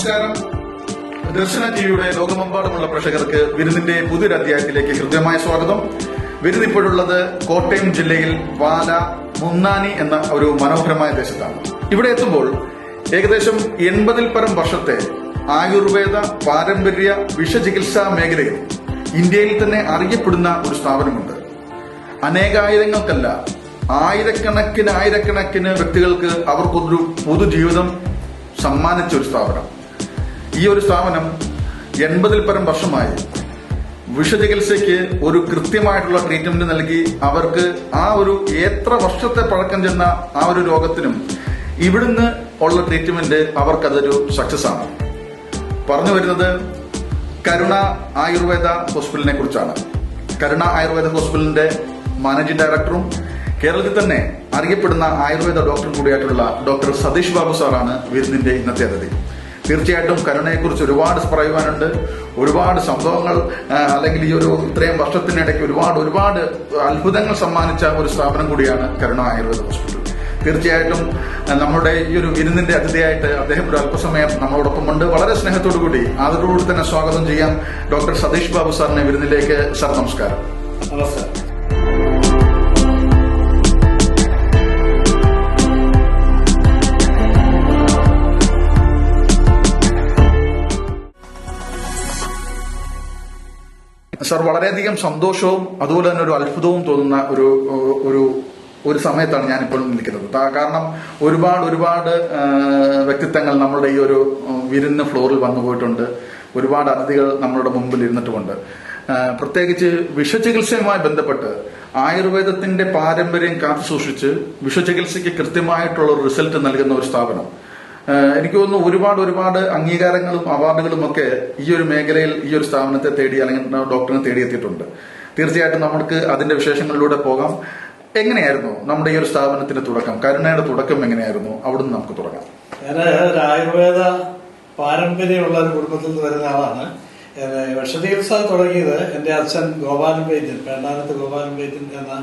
നമസ്കാരം. ദർശന ടിവിയുടെ ലോകമെമ്പാടുമുള്ള പ്രേക്ഷകർക്ക് വിരുന്നിന്റെ പുതിയൊരു അധ്യായത്തിലേക്ക് ഹൃദ്യമായ സ്വാഗതം. വിരുന്ന് ഇപ്പോഴുള്ളത് കോട്ടയം ജില്ലയിൽ വാല മുന്നാനി എന്ന ഒരു മനോഹരമായ ദേശത്താണ്. ഇവിടെ എത്തുമ്പോൾ ഏകദേശം എൺപതിൽ പരം വർഷത്തെ ആയുർവേദ പാരമ്പര്യ വിഷചികിത്സാ മേഖലയിൽ ഇന്ത്യയിൽ തന്നെ അറിയപ്പെടുന്ന ഒരു സ്ഥാപനമുണ്ട്. അനേകായിരങ്ങൾക്കല്ല ആയിരക്കണക്കിന് ആയിരക്കണക്കിന് വ്യക്തികൾക്ക് അവർക്കൊരു പൊതുജീവിതം സമ്മാനിച്ച ഒരു സ്ഥാപനം. ഈ ഒരു സ്ഥാപനം എൺപതിൽ പരം വർഷമായി വിഷചികിത്സയ്ക്ക് ഒരു കൃത്യമായിട്ടുള്ള ട്രീറ്റ്മെന്റ് നൽകി അവർക്ക് ആ ഒരു എത്ര വർഷത്തെ പഴക്കം ചെന്ന ആ ഒരു രോഗത്തിനും ഇവിടുന്ന് ഉള്ള ട്രീറ്റ്മെന്റ് അവർക്കതൊരു സക്സസ് ആണ്. പറഞ്ഞു വരുന്നത് കരുണ ആയുർവേദ ഹോസ്പിറ്റലിനെ കുറിച്ചാണ്. കരുണ ആയുർവേദ ഹോസ്പിറ്റലിന്റെ മാനേജിംഗ് ഡയറക്ടറും കേരളത്തിൽ തന്നെ അറിയപ്പെടുന്ന ആയുർവേദ ഡോക്ടറും കൂടിയായിട്ടുള്ള ഡോക്ടർ സതീഷ് ബാബു സാറാണ് വിരുന്നിന്റെ ഇന്നത്തെ അതിഥി. തീർച്ചയായിട്ടും കരുണയെക്കുറിച്ച് ഒരുപാട് പറയുവാനുണ്ട്. ഒരുപാട് സംഭവങ്ങൾ അല്ലെങ്കിൽ ഈ ഒരു ഇത്രയും വർഷത്തിനിടയ്ക്ക് ഒരുപാട് ഒരുപാട് അത്ഭുതങ്ങൾ സമ്മാനിച്ച ഒരു സ്ഥാപനം കൂടിയാണ് കരുണ ആയുർവേദ ഹോസ്പിറ്റൽ. തീർച്ചയായിട്ടും നമ്മുടെ ഈ ഒരു വിരുന്നിന്റെ അതിഥിയായിട്ട് അദ്ദേഹം ഒരു അല്പസമയം നമ്മളോടൊപ്പം ഉണ്ട്. വളരെ സ്നേഹത്തോടു കൂടി അതോടുകൂടി തന്നെ സ്വാഗതം ചെയ്യാം ഡോക്ടർ സതീഷ് ബാബു സാറിനെ വിരുന്നിലേക്ക്. സർ നമസ്കാരം. നമസ്കാരം. സാർ വളരെയധികം സന്തോഷവും അതുപോലെ തന്നെ ഒരു അത്ഭുതവും തോന്നുന്ന ഒരു ഒരു ഒരു സമയത്താണ് ഞാൻ ഇപ്പോഴും നിൽക്കുന്നത് കാരണം ഒരുപാട് ഒരുപാട് വ്യക്തിത്വങ്ങൾ നമ്മളുടെ ഈ ഒരു വിരുന്ന് ഫ്ലോറിൽ വന്നു പോയിട്ടുണ്ട്. ഒരുപാട് അതിഥികൾ നമ്മളുടെ മുമ്പിൽ ഇരുന്നിട്ടുമുണ്ട്. പ്രത്യേകിച്ച് വിഷചികിത്സയുമായി ബന്ധപ്പെട്ട് ആയുർവേദത്തിന്റെ പാരമ്പര്യം കാത്തു സൂക്ഷിച്ച് വിഷചികിത്സയ്ക്ക് കൃത്യമായിട്ടുള്ള റിസൾട്ട് നൽകുന്ന ഒരു സ്ഥാപനം. എനിക്ക് തോന്നുന്നു ഒരുപാട് ഒരുപാട് അംഗീകാരങ്ങളും അവാർഡുകളും ഒക്കെ ഈ ഒരു മേഖലയിൽ ഈ ഒരു സ്ഥാപനത്തെ തേടി അല്ലെങ്കിൽ ഡോക്ടറിനെ തേടിയെത്തിയിട്ടുണ്ട് തീർച്ചയായിട്ടും നമുക്ക് അതിന്റെ വിശേഷങ്ങളിലൂടെ പോകാം. എങ്ങനെയായിരുന്നു നമ്മുടെ ഈ ഒരു സ്ഥാപനത്തിന്റെ തുടക്കം? കരുണയുടെ തുടക്കം എങ്ങനെയായിരുന്നു? അവിടുന്ന് നമുക്ക് തുടങ്ങാം. ഞാൻ ആയുർവേദ പാരമ്പര്യമുള്ള ഒരു കുടുംബത്തിൽ നിന്ന് വരുന്ന ആളാണ്. വിഷചികിത്സ തുടങ്ങിയത് എന്റെ അച്ഛൻ ഗോപാലൻ വൈദ്യൻ പേണ്ടാനത്ത് ഗോപാലൻ വൈദ്യൻ എന്ന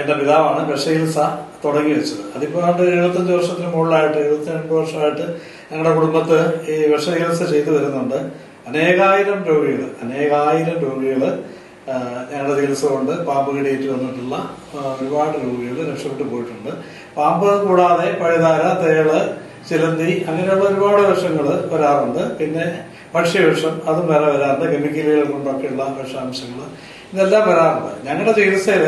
എന്റെ പിതാവാണ് സ തുടങ്ങി വെച്ചത്. അതിപ്പോ ആണ്ട് എഴുപത്തഞ്ച് വർഷത്തിന് മുകളിലായിട്ട് എഴുപത്തി രണ്ട് വർഷമായിട്ട് ഞങ്ങളുടെ കുടുംബത്ത് ഈ വിഷചികിത്സ ചെയ്തു വരുന്നുണ്ട്. അനേകായിരം രോഗികൾ അനേകായിരം രോഗികൾ ഞങ്ങളുടെ ചികിത്സ കൊണ്ട് പാമ്പ് കടിയേറ്റ് വന്നിട്ടുള്ള ഒരുപാട് രോഗികൾ രക്ഷപ്പെട്ടു പോയിട്ടുണ്ട്. പാമ്പ് കൂടാതെ പഴുതാര തേൾ ചിലന്തി അങ്ങനെയുള്ള ഒരുപാട് വിഷങ്ങൾ വരാറുണ്ട്. പിന്നെ ഭക്ഷ്യവിഷം അതും വരെ വരാറുണ്ട്. കെമിക്കലുകൾ കൊണ്ടൊക്കെയുള്ള വിഷാംശങ്ങൾ ഇതെല്ലാം വരാറുണ്ട്. ഞങ്ങളുടെ ചികിത്സയിൽ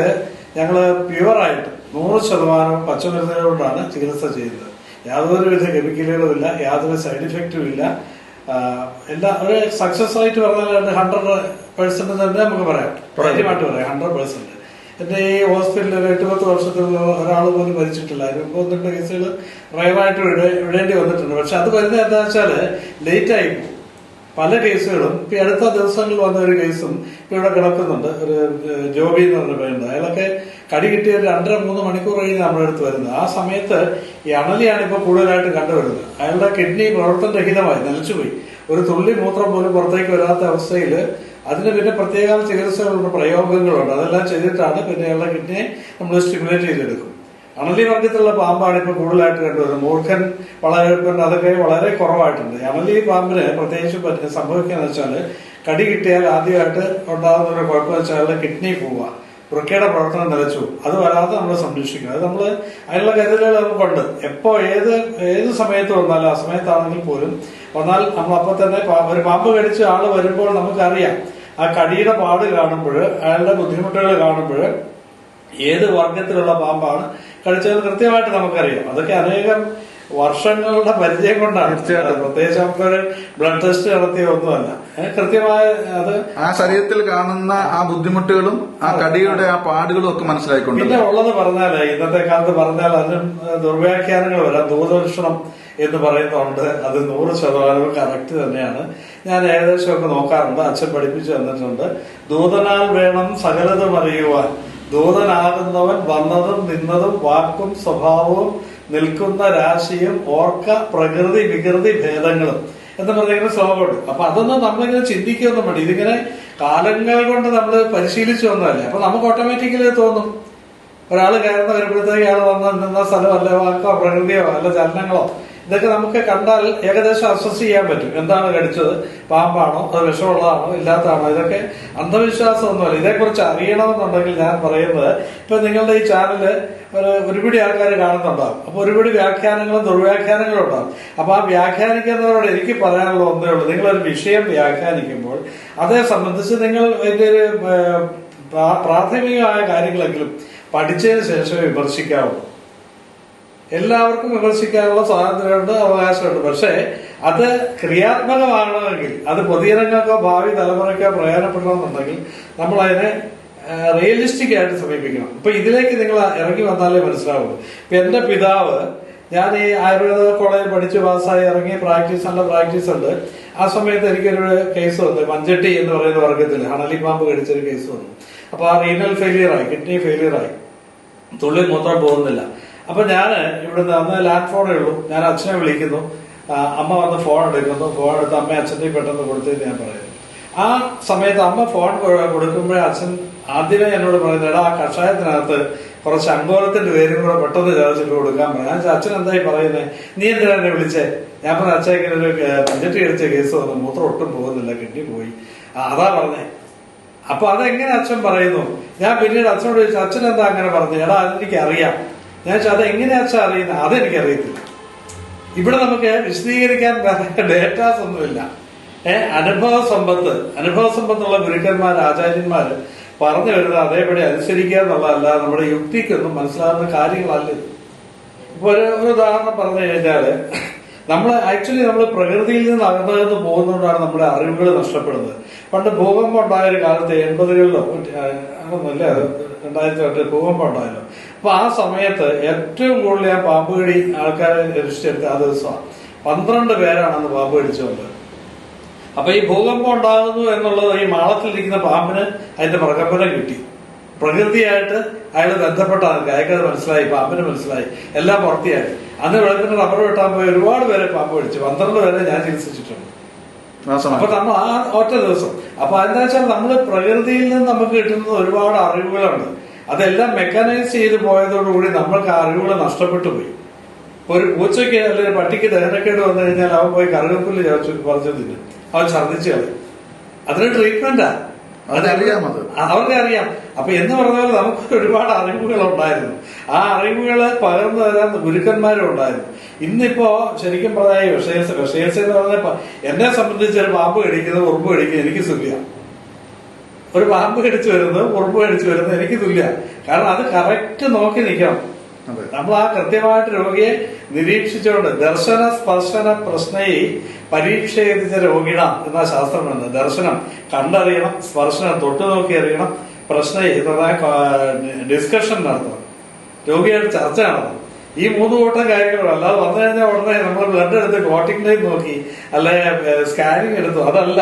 ഞങ്ങൾ പ്യുവറായിട്ട് നൂറ് ശതമാനം പച്ചമരുന്നുകൾ കൊണ്ടാണ് ചികിത്സ ചെയ്യുന്നത്. യാതൊരുവിധ കെമിക്കലുകളും ഇല്ല യാതൊരു സൈഡ് ഇഫക്റ്റും ഇല്ല. എല്ലാ ഒരു സക്സസ് ആയിട്ട് പറഞ്ഞാൽ ഹൺഡ്രഡ് പേഴ്സെന്റ് തന്നെ നമുക്ക് പറയാം. ധൈര്യമായിട്ട് പറയാം ഹൺഡ്രഡ് പേഴ്സെന്റ് എന്റെ ഈ ഹോസ്പിറ്റലിൽ എട്ട് പത്ത് വർഷത്തിൽ ഒരാൾ പോലും മരിച്ചിട്ടില്ല. അതിന് ഒന്ന് രണ്ട് കേസുകൾ റൈവായിട്ട് ഇവിടെ വിടേണ്ടി വന്നിട്ടുണ്ട്. പക്ഷെ അത് വരുന്നത് എന്താ വെച്ചാൽ ലേറ്റ് ആയി പോകും പല കേസുകളും ഇപ്പൊ അടുത്ത ദിവസങ്ങളിൽ വന്ന ഒരു കേസും ഇപ്പൊ ഇവിടെ കിടക്കുന്നുണ്ട്. ഒരു ജോബി എന്ന് പറഞ്ഞ പേരുണ്ട്. അയാളൊക്കെ കടി കിട്ടിയ രണ്ടര മൂന്ന് മണിക്കൂർ കഴിഞ്ഞ് നമ്മുടെ അടുത്ത് വരുന്നത്. ആ സമയത്ത് ഈ അണലിയാണ് ഇപ്പൊ കൂടുതലായിട്ട് കണ്ടുവരുന്നത്. അയാളുടെ കിഡ്നി പ്രവർത്തനരഹിതമായി നിലച്ചുപോയി. ഒരു തുള്ളി മൂത്രം പോലും പുറത്തേക്ക് വരാത്ത അവസ്ഥയിൽ അതിന് പിന്നെ പ്രത്യേക ചികിത്സകളുണ്ട് പ്രയോഗങ്ങളുണ്ട്. അതെല്ലാം ചെയ്തിട്ടാണ് പിന്നെ അയാളുടെ കിഡ്നിയെ നമ്മൾ സ്റ്റിമുലേറ്റ് ചെയ്തെടുക്കും. അണലി വർഗത്തിലുള്ള പാമ്പാണ് ഇപ്പൊ കൂടുതലായിട്ട് കണ്ടുവരുന്നത്. മൂർഖൻ വളരെ അതൊക്കെ വളരെ കുറവായിട്ടുണ്ട്. അണലി പാമ്പിന് പ്രത്യേകിച്ച് പറ്റുന്ന സംഭവിക്കാന്ന് വെച്ചാൽ കടി കിട്ടിയാൽ ആദ്യമായിട്ട് ഉണ്ടാകുന്ന ഒരു കുഴപ്പം വെച്ചാൽ കിഡ്നി പോവുക. വൃക്കയുടെ പ്രവർത്തനം നിലച്ചു. അത് വരാതെ നമ്മൾ സംരക്ഷിക്കുക അത് നമ്മൾ അതിനുള്ള കരുതലുകൾ നമുക്കുണ്ട് എപ്പോ ഏത് ഏത് സമയത്ത് വന്നാലും ആ സമയത്താണെങ്കിൽ പോലും വന്നാൽ നമ്മൾ അപ്പൊ തന്നെ ഒരു പാമ്പ് കടിച്ച് ആൾ വരുമ്പോൾ നമുക്കറിയാം. ആ കടിയുടെ പാട് കാണുമ്പോൾ അയാളുടെ ബുദ്ധിമുട്ടുകൾ കാണുമ്പോൾ ഏത് വർഗത്തിലുള്ള പാമ്പാണ് കടിച്ചത് കൃത്യമായിട്ട് നമുക്കറിയാം. അതൊക്കെ അനേകം വർഷങ്ങളുടെ പരിചയം കൊണ്ടാണ്. പ്രത്യേകിച്ച് നമുക്കൊരു ബ്ലഡ് ടെസ്റ്റ് നടത്തിയ ഒന്നുമല്ല. കൃത്യമായ അത് ആ ശരീരത്തിൽ കാണുന്ന ആ ബുദ്ധിമുട്ടുകളും ആ കടിയുടെ ആ പാടുകളും ഒക്കെ മനസ്സിലായിക്കൊണ്ട് പിന്നെ ഉള്ളത് പറഞ്ഞാൽ ഇന്നത്തെ കാലത്ത് പറഞ്ഞാൽ അതിനും ദുർവ്യാഖ്യാനങ്ങൾ വരാം. ദൂരദർശനം എന്ന് പറയുന്നുണ്ട്. അത് നൂറ് ശതമാനവും കറക്റ്റ് തന്നെയാണ്. ഞാൻ ഏകദേശമൊക്കെ നോക്കാറുണ്ട്. അച്ഛൻ പഠിപ്പിച്ചു തന്നിട്ടുണ്ട്. ദൂതനാൽ വേണം സകലതും അറിയുവാൻ. ദൂതനാകുന്നവൻ വന്നതും നിന്നതും വാക്കും സ്വഭാവവും നിൽക്കുന്ന രാശിയും ഓർക്ക പ്രകൃതി വികൃതി ഭേദങ്ങളും എന്ന് പറഞ്ഞിങ്ങനെ ശ്ലോകമുണ്ട്. അപ്പൊ അതൊന്നും നമ്മളിങ്ങനെ ചിന്തിക്കൊന്നും വേണ്ട. ഇതിങ്ങനെ കാലങ്ങൾ കൊണ്ട് നമ്മൾ പരിശീലിച്ചു വന്നതല്ലേ. അപ്പൊ നമുക്ക് ഓട്ടോമാറ്റിക്കലി തോന്നും. ഒരാൾ കയറുന്ന വരുമ്പോഴത്തേക്ക് അയാൾ വന്ന് നിന്ന സ്ഥലമല്ല വാക്കോ പ്രകൃതിയോ അല്ല ചലനങ്ങളോ. ഇതൊക്കെ നമുക്ക് കണ്ടാൽ ഏകദേശം അസസ് ചെയ്യാൻ പറ്റും. എന്താണ് കടിച്ചത്? പാമ്പാണോ? അത് വിഷമുള്ളതാണോ? ഇല്ലാത്തതാണോ? ഇതൊക്കെ അന്ധവിശ്വാസം ഒന്നുമല്ല ഇതേക്കുറിച്ച് അറിയണമെന്നുണ്ടെങ്കിൽ ഞാൻ പറയുന്നത് ഇപ്പൊ നിങ്ങളുടെ ഈ ചാനൽ ഒരു ഒരുപിടി ആൾക്കാർ കാണുന്നുണ്ടാവും. അപ്പൊ ഒരുപിടി വ്യാഖ്യാനങ്ങളും ദുർവ്യാഖ്യാനങ്ങളും ഉണ്ടാവും. അപ്പൊ ആ വ്യാഖ്യാനിക്കുന്നവരോട് എനിക്ക് പറയാനുള്ള ഒന്നേ ഉള്ളൂ. നിങ്ങളൊരു വിഷയം വ്യാഖ്യാനിക്കുമ്പോൾ അതേ സംബന്ധിച്ച് നിങ്ങൾ വലിയൊരു പ്രാഥമികമായ കാര്യങ്ങളെങ്കിലും പഠിച്ചതിന് ശേഷമേ വിമർശിക്കാവൂ. എല്ലാവർക്കും വിമർശിക്കാനുള്ള സ്വാതന്ത്ര്യമുണ്ട് അവകാശമുണ്ട്. പക്ഷേ അത് ക്രിയാത്മകമാകണമെങ്കിൽ അത് പൊതുജനങ്ങൾക്കോ ഭാവി തലമുറയ്ക്കോ പ്രയോജനപ്പെടണമെന്നുണ്ടെങ്കിൽ നമ്മൾ അതിനെ റിയലിസ്റ്റിക് ആയിട്ട് സമീപിക്കണം. ഇപ്പൊ ഇതിലേക്ക് നിങ്ങൾ ഇറങ്ങി വന്നാലേ മനസ്സിലാവുള്ളൂ. ഇപ്പൊ എന്റെ പിതാവ് ഞാൻ ഈ ആയുർവേദ കോളേജിൽ പഠിച്ച് പാസ്സായി ഇറങ്ങി പ്രാക്ടീസ് നല്ല പ്രാക്ടീസ് ഉണ്ട്. ആ സമയത്ത് എനിക്കൊരു കേസ് വന്നു. മഞ്ചട്ടി എന്ന് പറയുന്ന വർഗത്തിൽ ഹണലി പാമ്പ് കടിച്ചൊരു കേസ് വന്നു. അപ്പൊ ആ റീനൽ ഫെയിലിയർ ആയി കിഡ്നി ഫെയിലിയർ ആയി. തുള്ളി മൂത്രം പോകുന്നില്ല. അപ്പൊ ഞാൻ ഇവിടുന്ന് അന്ന് ലാൻഡ് ഫോണേ ഉള്ളൂ. ഞാൻ അച്ഛനെ വിളിക്കുന്നു. അമ്മ വന്ന് ഫോൺ എടുക്കുന്നു. ഫോൺ എടുത്ത് അമ്മ അച്ഛന്റെ പെട്ടെന്ന് കൊടുത്തത് ഞാൻ പറയുന്നു. ആ സമയത്ത് അമ്മ ഫോൺ കൊടുക്കുമ്പോഴേ അച്ഛൻ ആദ്യമേ എന്നോട് പറയുന്നത് എടാ ആ കഷായത്തിനകത്ത് കുറച്ച് അങ്കോലത്തിന്റെ പേരും കൂടെ പെട്ടെന്ന് ചോദിച്ചിട്ട് കൊടുക്കാൻ ഞാൻ അച്ഛൻ എന്തായി പറയുന്നത് നീ എന്തിനാ എന്നെ വിളിച്ചേ? ഞാൻ പറഞ്ഞ അച്ഛൻ ഇങ്ങനെ ഒരു ബഡ്ജറ്റ് കഴിച്ച കേസ് വന്നു. മൂത്രം ഒട്ടും പോകുന്നില്ല കിട്ടിപ്പോയി. അതാ പറഞ്ഞേ. അപ്പൊ അതെങ്ങനെ അച്ഛൻ പറയുന്നു? ഞാൻ പിന്നീട് അച്ഛനോട് ചോദിച്ചു അച്ഛൻ എന്താ അങ്ങനെ പറഞ്ഞു? എടാ അതെനിക്ക് അറിയാം ഞാൻ അത് എങ്ങനെ അച്ഛൻ അറിയുന്നത് അതെനിക്ക് അറിയത്തില്ല ഇവിടെ നമുക്ക് വിശദീകരിക്കാൻ ഡേറ്റാസ് ഒന്നുമില്ല. ഏഹ് അനുഭവ സമ്പത്ത്. അനുഭവ സമ്പത്തുള്ള ഗുരുക്കന്മാർ ആചാര്യന്മാർ പറഞ്ഞു വരുന്നത് അതേപടി അനുസരിക്കുക എന്നുള്ളതല്ല. നമ്മുടെ യുക്തിക്കൊന്നും മനസ്സിലാകുന്ന കാര്യങ്ങളല്ല ഇത്. ഇപ്പൊ ഒരു ഉദാഹരണം പറഞ്ഞു കഴിഞ്ഞാൽ നമ്മൾ ആക്ച്വലി നമ്മൾ പ്രകൃതിയിൽ നിന്ന് അകന്നകന്ന് പോകുന്നതുകൊണ്ടാണ് നമ്മുടെ അറിവുകൾ നഷ്ടപ്പെടുന്നത്. പണ്ട് ഭൂകമ്പം ഉണ്ടായ ഒരു കാലത്ത് എൺപതുകളിലോ അതൊന്നുമല്ല രണ്ടായിരത്തി രണ്ടിൽ ഭൂകമ്പം ഉണ്ടായല്ലോ. അപ്പൊ ആ സമയത്ത് ഏറ്റവും കൂടുതൽ ആ പാമ്പ് കടി ആൾക്കാരെ രക്ഷിച്ചെടുത്ത ആ ദിവസമാണ്. പന്ത്രണ്ട് പേരാണ് അന്ന് പാമ്പ് കടിച്ചുകൊണ്ട് അപ്പൊ ഈ ഭൂകമ്പം ഉണ്ടാകുന്നു എന്നുള്ളത് ഈ മാളത്തിലിരിക്കുന്ന പാമ്പിന് അതിന്റെ പ്രകമ്പനം കിട്ടി. പ്രകൃതിയായിട്ട് അയാൾ ബന്ധപ്പെട്ട ആൾക്ക് അയാൾക്കത് മനസ്സിലായി പാമ്പിന് മനസ്സിലായി. എല്ലാം പുറത്തിയായി. അന്ന് വെള്ളത്തിന് റബ്ബർ വെട്ടാൻ പോയി ഒരുപാട് പേരെ പാമ്പ് പിടിച്ചു പന്ത്രണ്ട് പേരെ ഞാൻ ചികിത്സിച്ചിട്ടുണ്ട്. അപ്പൊ നമ്മൾ ആ ഒറ്റ ദിവസം. അപ്പൊ എന്താ വെച്ചാൽ നമ്മൾ പ്രകൃതിയിൽ നിന്ന് നമുക്ക് കിട്ടുന്നത് ഒരുപാട് അറിവുകളുണ്ട്. അതെല്ലാം മെക്കാനൈസ് ചെയ്ത് പോയതോടുകൂടി നമ്മൾക്ക് അറിവുകൾ നഷ്ടപ്പെട്ടു പോയി. ഒരു പൂച്ചയ്ക്ക് അല്ലെങ്കിൽ പട്ടിക്ക് ദഹനക്കേട് വന്നു കഴിഞ്ഞാൽ അവൻ പോയി കറുകപ്പുല്ല് ചോദിച്ചു പറഞ്ഞു തിന്നും. അവൻ ഛർദ്ദിച്ചു കളയും. അതിന് ട്രീറ്റ്മെന്റാ അതറിയാം അത്. അവർക്ക് അറിയാം. അപ്പൊ എന്ന് പറഞ്ഞാൽ നമുക്ക് ഒരുപാട് അറിവുകൾ ഉണ്ടായിരുന്നു. ആ അറിവുകൾ പകർന്നു തരാൻ ഗുരുക്കന്മാരും ഉണ്ടായിരുന്നു. ഇന്നിപ്പോ ശരിക്കും പറഞ്ഞാൽ വിഷയസ് വിഷയസ് എന്ന് പറഞ്ഞ എന്നെ സംബന്ധിച്ച് ഒരു പാമ്പ് കടിക്കുന്നത് ഉറുമ്പ് കടിക്കുന്നത് എനിക്ക് തുല്യ ഒരു പാമ്പ് കടിച്ചു വരുന്നത് ഉറുമ്പ് കടിച്ചു വരുന്നത് എനിക്ക് തുല്യ കാരണം അത് കറക്റ്റ് നോക്കി നിൽക്കണം. നമ്മൾ ആ കൃത്യമായിട്ട് രോഗിയെ നിരീക്ഷിച്ചുകൊണ്ട് ദർശന സ്പർശന പ്രശ്നയെ പരീക്ഷ എത്തിച്ച രോഗിണ എന്ന ശാസ്ത്രം എന്ന് ദർശനം കണ്ടറിയണം സ്പർശനം തൊട്ടു നോക്കി അറിയണം പ്രശ്ന ഡിസ്കഷൻ നടത്തണം. രോഗിയായിട്ട് ചർച്ച നടത്തണം. ഈ മൂന്ന് കൂട്ടം കാര്യങ്ങളും അല്ലാതെ വന്നു കഴിഞ്ഞാൽ ഉടനെ നമ്മൾ ബ്ലഡ് എടുത്ത് ക്ലോട്ടിംഗ് നോക്കി അല്ലെ സ്കാനിങ് എടുത്തു. അതല്ല.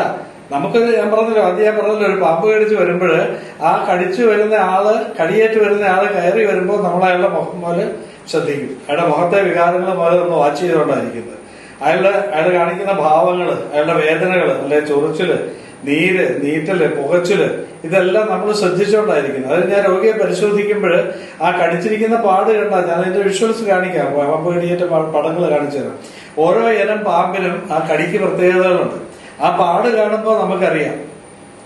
നമുക്ക് ഞാൻ പറഞ്ഞല്ലോ അത് ഞാൻ പറഞ്ഞല്ലോ ഒരു പാമ്പ് കടിച്ചു വരുമ്പോൾ ആ കടിച്ചു വരുന്ന ആൾ കടിയേറ്റ് വരുന്ന ആൾ കയറി വരുമ്പോൾ നമ്മൾ അയാളുടെ മുഖം പോലെ ശ്രദ്ധിക്കും. അയാളുടെ മുഖത്തെ വികാരങ്ങൾ പോലെ നമ്മൾ വാച്ച് ചെയ്തുകൊണ്ടായിരിക്കുന്നത്. അയാളുടെ അയാൾ കാണിക്കുന്ന ഭാവങ്ങൾ അയാളുടെ വേദനകൾ അല്ലെ ചൊറിച്ചിൽ നീര് നീറ്റൽ പുകച്ചിൽ ഇതെല്ലാം നമ്മൾ ശ്രദ്ധിച്ചുകൊണ്ടായിരിക്കുന്നത്. അത് ഞാൻ രോഗിയെ പരിശോധിക്കുമ്പോൾ ആ കടിച്ചിരിക്കുന്ന പാട് കണ്ടാൽ ഞാൻ അതിന്റെ വിഷ്വൽസ് കാണിക്കാം. പാമ്പ് കടിയേറ്റ പടങ്ങൾ കാണിച്ചു തരാം ഓരോ ഇനം പാമ്പിനും ആ കടിക്ക് പ്രത്യേകതകളുണ്ട്. ആ പാട് കാണുമ്പോൾ നമുക്കറിയാം.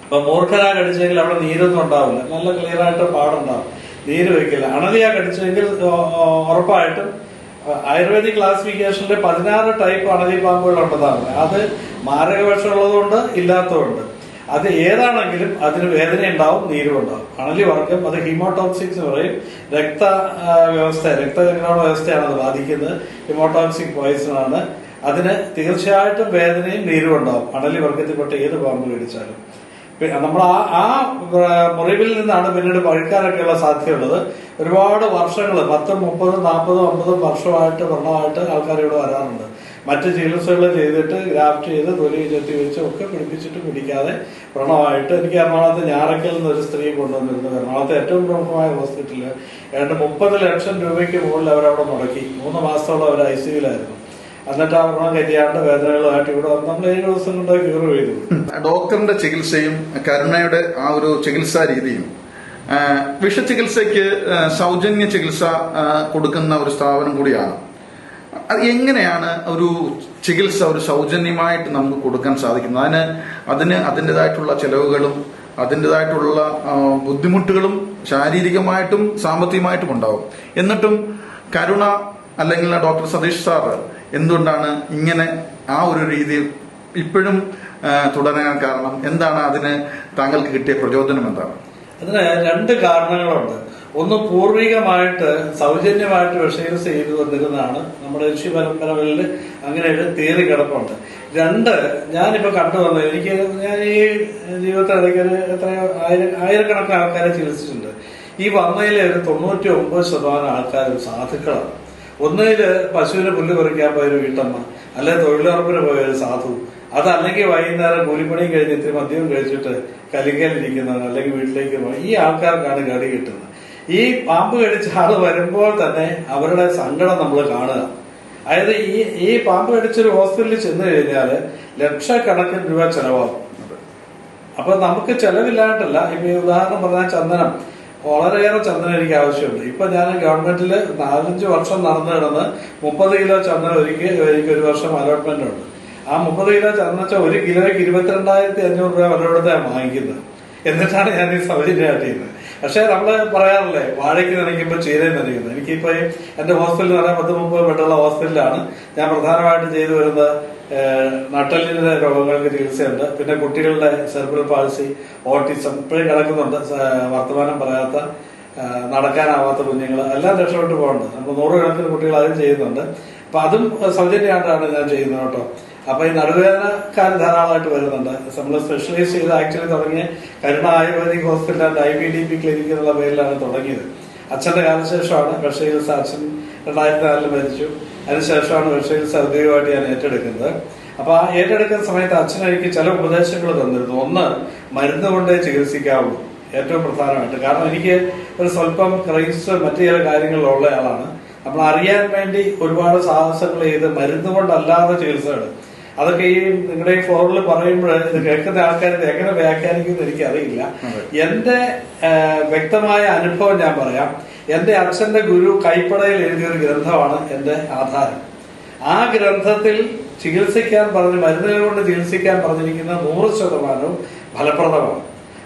ഇപ്പൊ മൂർഖനാ കടിച്ചെങ്കിൽ അവിടെ നീരൊന്നും ഉണ്ടാവില്ല. നല്ല ക്ലിയർ ആയിട്ട് പാടുണ്ടാവും. നീര് വെക്കില്ല അണലിയാ കടിച്ചെങ്കിൽ ഉറപ്പായിട്ടും ആയുർവേദിക് ക്ലാസിഫിക്കേഷനിൽ പതിനാറ് ടൈപ്പ് അണലി പാമ്പുകൾ ഉണ്ടെന്നാണ് അത് മാരക വിഷമുള്ളതുകൊണ്ട് ഇല്ലാത്തതുണ്ട് അത് ഏതാണെങ്കിലും അതിന് വേദന ഉണ്ടാവും നീരും ഉണ്ടാവും അണലി വർഗം അത് ഹീമോടോക്സിക്സ് എന്ന് പറയും. രക്ത വ്യവസ്ഥ രക്തജനോ വ്യവസ്ഥയാണ് അത് ബാധിക്കുന്നത്. ഹീമോടോക്സിക് പോയിസൺ ആണ്. അതിന് തീർച്ചയായിട്ടും വേദനയും നീരും ഉണ്ടാവും. അണലി വർഗത്തിൽപ്പെട്ട ഏത് പാമ്പ് കടിച്ചാലും നമ്മൾ ആ ആ മുറിവിൽ നിന്നാണ് പിന്നീട് പഴുക്കാനൊക്കെയുള്ള സാധ്യതയുള്ളത്. ഒരുപാട് വർഷങ്ങൾ പത്തും മുപ്പതും നാൽപ്പതും അമ്പതും വർഷമായിട്ട് വ്രണമായിട്ട് ആൾക്കാർ ഇവിടെ വരാറുണ്ട്. മറ്റ് ചികിത്സകൾ ചെയ്തിട്ട് ഗ്രാഫ്റ്റ് ചെയ്ത് തൊലി ചെത്തി വെച്ച് ഒക്കെ പിടിപ്പിച്ചിട്ട് പിടിക്കാതെ വ്രണമായിട്ട് എനിക്ക് എറണാകുളത്ത് ഞാറക്കൽ എന്നൊരു സ്ത്രീ കൊണ്ടുവന്നിരുന്നു എറണാകുളത്തെ ഏറ്റവും പ്രമുഖമായ ഹോസ്പിറ്റലിൽ ഏതാണ്ട് മുപ്പത് ലക്ഷം രൂപയ്ക്ക് മുകളിൽ അവരവിടെ മുടക്കി. മൂന്ന് മാസത്തോളം അവർ ഐ സിയിലായിരുന്നു എന്നിട്ട് ആ വ്രണം കരിയാണ്ട് വേദനകളുമായിട്ട് ഇവിടെ വന്ന് നമ്മൾ ഏഴ് ദിവസം കൊണ്ട് ക്യൂർ ചെയ്തു. ഡോക്ടറിന്റെ ചികിത്സയും കരുണയുടെ ആ ഒരു ചികിത്സാ രീതിയും വിഷചികിത്സയ്ക്ക് സൗജന്യ ചികിത്സ കൊടുക്കുന്ന ഒരു സ്ഥാപനം കൂടിയാണ്. അത് എങ്ങനെയാണ് ഒരു ചികിത്സ ഒരു സൗജന്യമായിട്ട് നമുക്ക് കൊടുക്കാൻ സാധിക്കുന്നത്? അതിന് അതിന് അതിന്റെതായിട്ടുള്ള ചെലവുകളും അതിന്റെതായിട്ടുള്ള ബുദ്ധിമുട്ടുകളും ശാരീരികമായിട്ടും സാമ്പത്തികമായിട്ടും ഉണ്ടാവും. എന്നിട്ടും കരുണ അല്ലെങ്കിൽ ഡോക്ടർ സതീഷ് സാറ് എന്തുകൊണ്ടാണ് ഇങ്ങനെ ആ ഒരു രീതിയിൽ ഇപ്പോഴും തുടരാൻ കാരണം? എന്താണ് അതിന് താങ്കൾക്ക് കിട്ടിയ പ്രചോദനം എന്താണ്? അതിന് രണ്ട് കാരണങ്ങളുണ്ട്. ഒന്ന് പൂർവികമായിട്ട് സൗജന്യമായിട്ട് വിഷയസ് ചെയ്തു വന്നിരുന്നതാണ് നമ്മുടെ ഋഷി പരമ്പരകളിൽ അങ്ങനെ ഒരു തീയതി കിടപ്പുണ്ട്. രണ്ട് ഞാനിപ്പോ കണ്ടുവന്നത് എനിക്ക് ഞാൻ ഈ ജീവിതത്തിലിടയ്ക്ക് ഒരു എത്രയോ ആയിരം ആയിരക്കണക്കിന് ആൾക്കാരെ ചികിത്സിച്ചിട്ടുണ്ട്. ഈ വന്നതിലെ ഒരു തൊണ്ണൂറ്റി ഒമ്പത് ശതമാനം ആൾക്കാരും സാധുക്കളാണ്. ഒന്നിൽ പശുവിന് പുല്ല് പറിക്കാൻ പോയ ഒരു വീട്ടമ്മ അല്ലെ തൊഴിലുറപ്പിന് പോയ ഒരു സാധു. അതല്ലെങ്കിൽ വൈകുന്നേരം കൂലിപ്പണിയും കഴിഞ്ഞ് ഇത്തിരി മദ്യവും കഴിച്ചിട്ട് കലിക്കലിരിക്കുന്നവൻ അല്ലെങ്കിൽ വീട്ടിലേക്ക് ഈ ആൾക്കാർക്കാണ് കടി കിട്ടുന്നത്. ഈ പാമ്പ് കടിച്ച ആൾ വരുമ്പോൾ തന്നെ അവരുടെ സങ്കടം നമ്മൾ കാണുക. അതായത് ഈ ഈ പാമ്പ് കടിച്ചൊരു ഹോസ്പിറ്റലിൽ ചെന്ന് കഴിഞ്ഞാൽ ലക്ഷക്കണക്കിന് രൂപ ചെലവാകും. അപ്പൊ നമുക്ക് ചെലവില്ലാണ്ടല്ല ഇപ്പൊ ഉദാഹരണം പറഞ്ഞാൽ ചന്ദനം. വളരെയേറെ ചന്ദനം എനിക്ക് ആവശ്യമുണ്ട്. ഇപ്പൊ ഞാൻ ഗവൺമെന്റിൽ നാലഞ്ച് വർഷം നടന്നു കിടന്ന് മുപ്പത് കിലോ ചന്ദനം ഒരിക്കൽ എനിക്ക് ഒരു വർഷം അലോട്ട്മെന്റ് ഉണ്ട്. ആ മുപ്പത് കിലോ ചന്ദനം വെച്ചാൽ ഒരു കിലോയ്ക്ക് ഇരുപത്തിരണ്ടായിരത്തി അഞ്ഞൂറ് രൂപ വിലയെടുത്ത് ഞാൻ വാങ്ങിക്കുന്നത്. എന്നിട്ടാണ് ഞാൻ ഈ സൗജന്യമായിട്ട് ചെയ്യുന്നത്. പക്ഷെ നമ്മൾ പറയാറില്ലേ വാഴയ്ക്ക് നനയ്ക്കുമ്പോൾ ചീരയും നനയ്ക്കുന്നത് എനിക്കിപ്പോ എന്റെ ഹോസ്റ്റലിൽ എന്ന് പറഞ്ഞാൽ പത്ത് മുപ്പത് ബെഡുള്ള ഹോസ്റ്റലിലാണ് ഞാൻ പ്രധാനമായിട്ട് ചെയ്തു വരുന്നത് ഏഹ്, നട്ടെല്ലിന്റെ രോഗങ്ങൾക്ക് ചികിത്സയുണ്ട്. പിന്നെ കുട്ടികളുടെ സെർബൽ പാൾസി ഓട്ടിസം ഇപ്പോഴും കിടക്കുന്നുണ്ട്. വർത്തമാനം പറയാത്ത നടക്കാനാവാത്ത കുഞ്ഞുങ്ങൾ. എല്ലാം രക്ഷപ്പെട്ടു പോകുന്നുണ്ട് നമുക്ക് നൂറുകണക്കിന് കുട്ടികൾ അതും ചെയ്യുന്നുണ്ട്. അപ്പൊ അതും സൗജന്യമായിട്ടാണ് ഞാൻ ചെയ്യുന്നത് കേട്ടോ. അപ്പൊ ഈ നടുവേദനക്കാർ ധാരാളമായിട്ട് വരുന്നുണ്ട്. നമ്മൾ സ്പെഷ്യലൈസ് ചെയ്ത് ആക്ച്വലി തുടങ്ങിയ Karuna Ayurvedic hospital and B D P clinic എന്നുള്ള പേരിലാണ് തുടങ്ങിയത്. അച്ഛന്റെ കാലശേഷമാണ്. പക്ഷേ അച്ഛൻ രണ്ടായിരത്തി നാലിൽ മരിച്ചു. അതിനുശേഷമാണ് വിഷചികിത്സ ഔദ്യോഗികമായിട്ട് ഞാൻ ഏറ്റെടുക്കുന്നത്. അപ്പൊ ആ ഏറ്റെടുക്കുന്ന സമയത്ത് അച്ഛൻ എനിക്ക് ചില ഉപദേശങ്ങൾ തന്നിരുന്നു. ഒന്ന് മരുന്ന് കൊണ്ടേ ചികിത്സിക്കാവൂ. ഏറ്റവും പ്രധാനമായിട്ട്. കാരണം എനിക്ക് ഒരു സ്വല്പം ക്രൈസ്റ്റ് മറ്റു ചില കാര്യങ്ങളിലുള്ള ആളാണ്. നമ്മൾ അറിയാൻ വേണ്ടി ഒരുപാട് സാഹസങ്ങൾ ചെയ്ത് മരുന്ന് കൊണ്ടല്ലാതെ ചികിത്സകൾ അതൊക്കെ ഈ നിങ്ങളുടെ ഈ ഫോറിൽ പറയുമ്പോൾ ഇത് കേൾക്കുന്ന ആൾക്കാർ ഇത് എങ്ങനെ വ്യാഖ്യാനിക്കുന്നു എനിക്കറിയില്ല. അറിയില്ല എന്റെ വ്യക്തമായ അനുഭവം ഞാൻ പറയാം. എന്റെ അച്ഛന്റെ ഗുരു കൈപ്പടയിൽ എഴുതിയ ഒരു ഗ്രന്ഥമാണ് എന്റെ ആധാരം. ആ ഗ്രന്ഥത്തിൽ ചികിത്സിക്കാൻ പറഞ്ഞ് മരുന്നുകൾ കൊണ്ട് ചികിത്സിക്കാൻ പറഞ്ഞിരിക്കുന്ന നൂറ് ശതമാനവും ഫലപ്രദമാണ്.